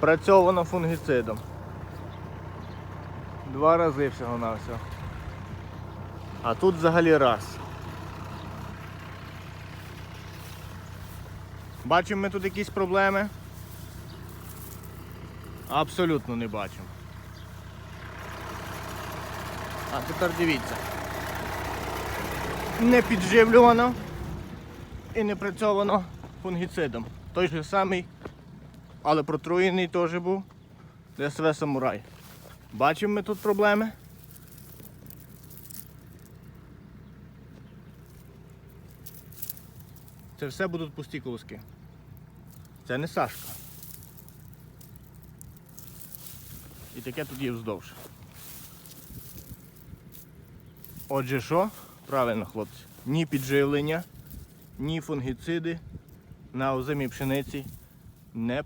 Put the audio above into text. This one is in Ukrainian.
Працьовано фунгіцидом. Два рази всього на всього. А тут взагалі раз. Бачимо ми тут якісь проблеми? Абсолютно не бачимо. А тепер дивіться. Не підживлювано і не працьовано фунгіцидом. Той же самий, але протруєний теж був. ДСВ Самурай. Бачимо ми тут проблеми. Це все будуть пусті колоски. Це не Сашка. І таке тут є вздовж. Отже, що? Правильно, хлопці. Ні підживлення, ні фунгіциди на озимій пшениці не